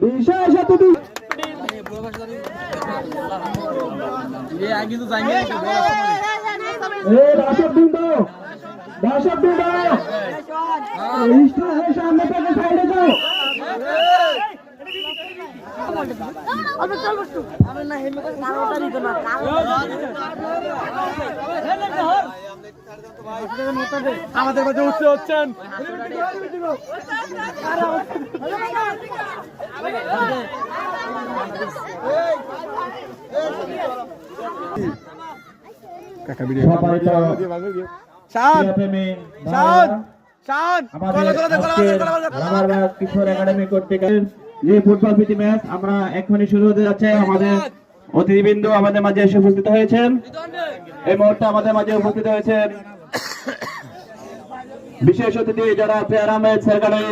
বিশেষ অতিথি এই দর্শক বৃন্দ দর্শক বৃন্দ স্টেজের সামনে থেকে সাইডে যাও অল্প চলবো একটু আমি না হেলমেট কারোটা নিত না আমাদের মাঝে উঠতে হচ্ছেন। ফুটবল প্রীতি ম্যাচ আমরা এখনই শুরু হতে যাচ্ছে। আমাদের অতিথিবৃন্দ আমাদের মাঝে এসে উপস্থিত হয়েছেন। এই মুহূর্তে আমাদের মাঝে উপস্থিত হয়েছেন বিশেষ অতিথি যারা ফেয়ার আহমেদ সরকারি